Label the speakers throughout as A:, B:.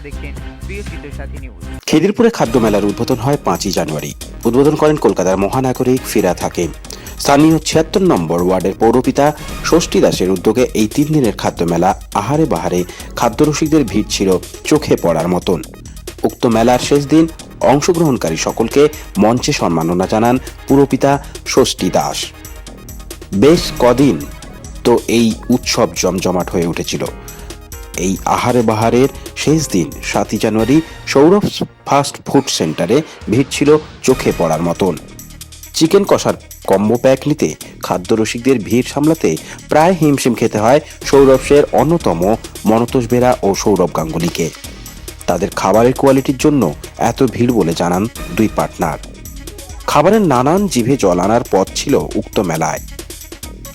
A: আপনারা দেখছেন নিউজ।
B: খিদিরপুরে খাদ্য মেলার উদ্বোধন হয় পাঁচই জানুয়ারি। উদ্বোধন করেন কলকাতার মহানাগরিক ফিরা হাকিম। স্থানীয় ছিয়াত্তর নম্বর ওয়ার্ডের পৌরপিতা ষষ্ঠী দাসের উদ্যোগে এই তিন দিনের খাদ্য মেলা আহারে বাহারে খাদ্যরসিকদের ভিড় ছিল চোখে পড়ার মতন। উক্ত মেলার শেষ দিন অংশগ্রহণকারী সকলকে মঞ্চে সম্মাননা জানান পুরপিতা ষষ্ঠী দাস। বেশ কদিন তো এই উৎসব জমজমাট হয়ে উঠেছিল। এই আহারে বাহারের শেষ দিন, সাতই জানুয়ারি, সৌরভ ফাস্ট ফুড সেন্টারে ভিড় ছিল চোখে পড়ার মতন। চিকেন কষার কম্বো প্যাক নিতে খাদ্য রসিকদের ভিড় সামলাতে প্রায় হিমশিম খেতে হয় সৌরভের অন্যতম মনতোষ বেরা ও সৌরভ গাঙ্গুলিকে। তাদের খাবারের কোয়ালিটির জন্য এত ভিড় বলে জানান দুই পার্টনার। খাবারের নানান জিভে জল আনার পথ ছিল উক্ত মেলায়।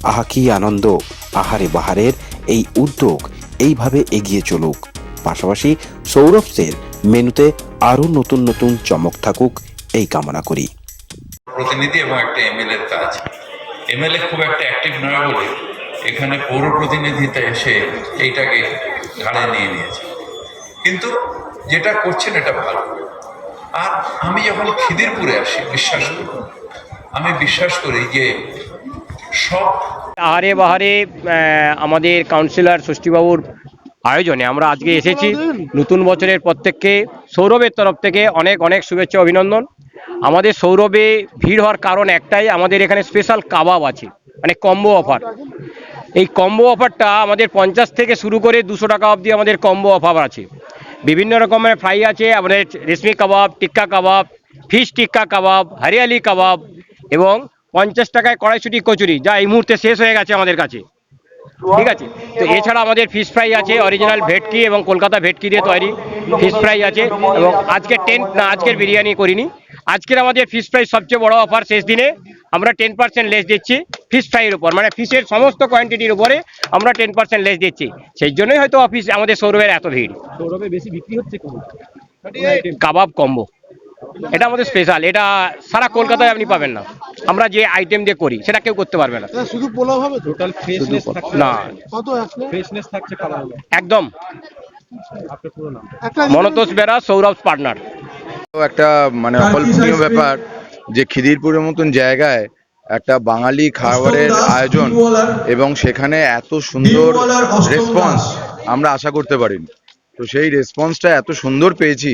B: আহা, কি আনন্দ! আহারে বাহারের এই উদ্যোগ এইভাবে এগিয়ে চলুক। পাশাপাশি সৌরভদের মেনুতে আরও নতুন নতুন চমক থাকুক, এই কামনা করি।
C: প্রতিনিধি এবং একটা এমএলএর কাজ। এমএলএ খুব একটা অ্যাক্টিভ নয় বলে এখানে পৌর প্রতিনিধিতে এসে এইটাকে ঘাড়ে নিয়ে নিয়েছে। কিন্তু যেটা করছেন এটা ভালো। আর আমি যখন খিদিরপুরে আসি, বিশ্বাস করি আমি বিশ্বাস করি যে সব
D: আহারে বাহারে আমাদের কাউন্সিলর ষষ্ঠীবাবুর আয়োজনে আমরা আজকে এসেছি। নতুন বছরের প্রত্যেককে, সৌরভের তরফ থেকে অনেক অনেক শুভেচ্ছা, অভিনন্দন। আমাদের সৌরভে ভিড় হওয়ার কারণ একটাই, আমাদের এখানে স্পেশাল কাবাব আছে মানে কম্বো অফার এই কম্বো অফারটা আমাদের পঞ্চাশ থেকে শুরু করে দুশো টাকা অবধি আমাদের কম্বো অফার আছে। বিভিন্ন রকমের ফ্রাই আছে, আমাদের reshmi kebab, tikka kebab fish tikka kebab, hariyali kebab এবং পঞ্চাশ টাকায় কড়াইশুটি কচুরি যা এই মুহূর্তে শেষ হয়ে গেছে আমাদের কাছে। ঠিক আছে? তো এছাড়া আমাদের ফিশ ফ্রাই আছে অরিজিনাল ভেটকি এবং কলকাতা ভেটকি দিয়ে তৈরি ফিশ ফ্রাই আছে এবং আজকে টেন না আজকের বিরিয়ানি করিনি। আজকের আমাদের ফিশ ফ্রাই সবচেয়ে বড় অফার শেষ দিনে। আমরা টেন পার্সেন্ট লেস দিচ্ছি ফিশ ফ্রাইয়ের উপর। মানে ফিশের সমস্ত কোয়ান্টিটির উপরে আমরা টেন পার্সেন্ট লেস দিচ্ছি। সেই জন্যই হয়তো অফিস আমাদের সৌরভের এত ভিড়।
E: সৌরভে বেশি বিক্রি হচ্ছে
D: কাবাব কম্বো। এটা আমাদের স্পেশাল এটা সারা কলকাতায় আপনি পাবেন না। আমরা যে আইটেম দিয়ে করি সেটা কেউ করতে পারবে না।
F: এটা শুধু পোলাও হবে
E: টোটাল ফ্রেশনেস থাকছে
D: না।
F: কত আসলে
E: ফ্রেশনেস থাকছে খাবার
D: একদম।
E: আপনার পুরো নাম
D: মনতোষ বেরা সৌরভ পার্টনার।
G: তো একটা মানে অকল্পনীয় ব্যাপার যে খিদিরপুরের মতন জায়গায় একটা বাঙালি খাবারের আয়োজন এবং সেখানে এত সুন্দর রেসপন্স আমরা আশা করতে পারিনি। তো সেই রেসপন্সটা এত সুন্দর পেয়েছি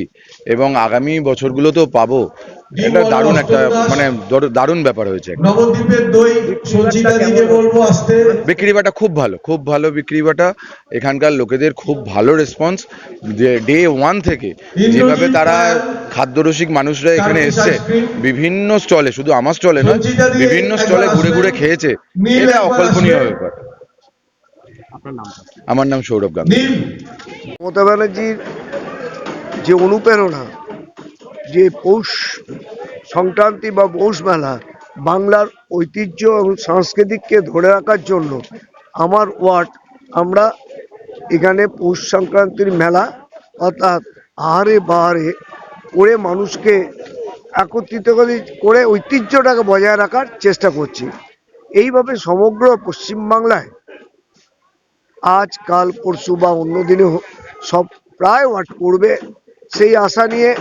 G: এবং আগামী বছরগুলোতেও পাবো। এটা দারুণ একটা মানে দারুণ ব্যাপার হয়েছে।
H: নবদ্বীপের দই সঞ্চিতা দিকে বলব আসতে।
G: বিক্রি বাটা খুব ভালো খুব ভালো বিক্রি বাটা। এখানকার লোকেদের খুব ভালো রেসপন্স ডে ওয়ান থেকে যেভাবে তারা খাদ্যরসিক মানুষরা এখানে এসছে বিভিন্ন স্টলে শুধু আমার স্টলে নয় বিভিন্ন স্টলে ঘুরে ঘুরে খেয়েছে। এটা অকল্পনীয় ব্যাপার।
E: নাম
G: আমার নাম সৌরভ গাঙ্গুলি।
H: নীল।
I: মমতা ব্যানার্জির যে অনুপ্রেরণা যে পৌষ সংক্রান্তি বা পৌষ মেলা বাংলার ঐতিহ্য এবং সংস্কৃতিকে ধরে রাখার জন্য আমার ওয়ার্ড আমরা এখানে পৌষ সংক্রান্তির মেলা অর্থাৎ আহারে বাহারে করে মানুষকে একত্রিত করে ঐতিহ্যটাকে বজায় রাখার চেষ্টা করছি। এইভাবে সমগ্র পশ্চিমবাংলায় আজ, কাল, পরশু বা অন্য দিনে সব প্রায় ওয়াট করবে সেই আশা নিয়ে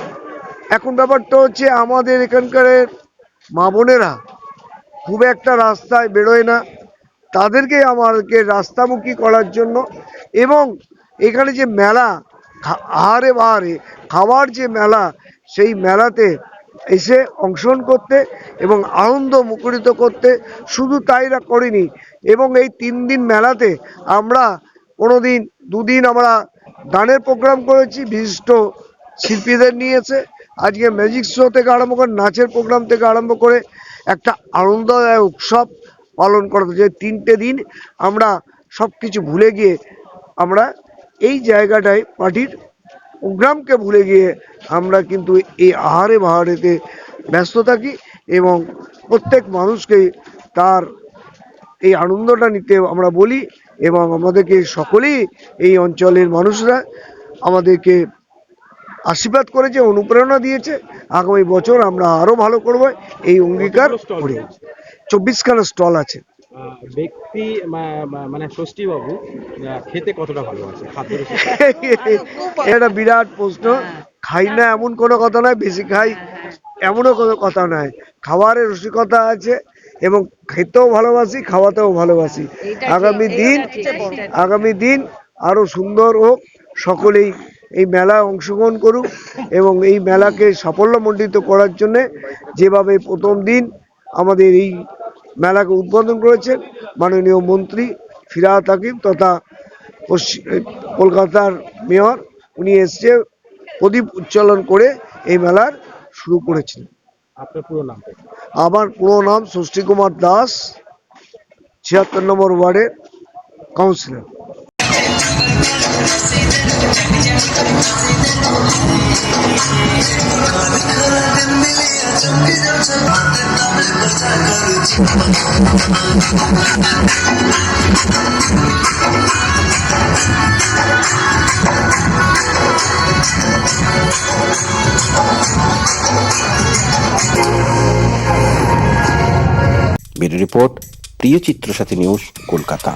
I: এখন ব্যাপারটা হচ্ছে আমাদের এখানকার মা বোনেরা খুব একটা রাস্তায় বেরোয় না। তাদেরকে আমাদেরকে রাস্তামুখী করার জন্য এবং এখানে যে মেলা আহারে বাহারে খাবার যে মেলা, সেই মেলাতে এসে অংশগ্রহণ করতে এবং আনন্দ মুখরিত করতে শুধু তাইরা করিনি এবং এই তিন দিন মেলাতে আমরা কোনো দিন দুদিন আমরা গানের প্রোগ্রাম করেছি, বিশিষ্ট শিল্পীদের নিয়েছে। আজকে ম্যাজিক শো থেকে আরম্ভ করে, নাচের প্রোগ্রাম থেকে আরম্ভ করে একটা আনন্দদায়ক উৎসব পালন করা হচ্ছে। তিনটে দিন আমরা সব কিছু ভুলে গিয়ে আমরা এই জায়গাটায়, পার্টির প্রোগ্রামকে ভুলে গিয়ে আমরা কিন্তু এই আহারে বাহারেতে ব্যস্ত থাকি এবং প্রত্যেক মানুষকে তার এই আনন্দটা নিতে আমরা বলি এবং আমাদেরকে সকলেই এই অঞ্চলের মানুষরা আমাদেরকে আশীর্বাদ করেছে অনুপ্রেরণা দিয়েছে। আগামী বছর আমরা আরও ভালো করব এই অঙ্গীকার করি। চব্বিশখানা স্টল আছে।
E: ব্যক্তি মানে ষষ্ঠী বাবু খেতে কতটা ভালোবাসে?
I: এটা বিরাট প্রশ্ন। খাই না এমন কোনো কথা নয় বেশি খাই এমনও কোনো কথা নয়। খাবারের রসিকতা আছে এবং খেতেও ভালোবাসি খাওয়াতেও ভালোবাসি। আগামী দিন আগামী দিন আরও সুন্দর হোক সকলেই এই মেলায় অংশগ্রহণ করুক এবং এই মেলাকে সাফল্যমণ্ডিত করার জন্য যেভাবে প্রথম দিন আমাদের এই মেলাকে উদ্বোধন করেছেন মাননীয় মন্ত্রী ফিরাদ হাকিম তথা পশ্চিম কলকাতার মেয়র উনি এসছে প্রদীপ উচ্চালন করে এই মেলার শুরু করেছেন
E: আপনার পুরো নামটা কি?
I: আমার পুরো নাম ষষ্ঠী কুমার দাস ছিয়াত্তর নম্বর ওয়ার্ডের কাউন্সিলর
B: ব্যুরো রিপোর্ট প্রিয় চিত্রসাথী নিউজ কলকাতা।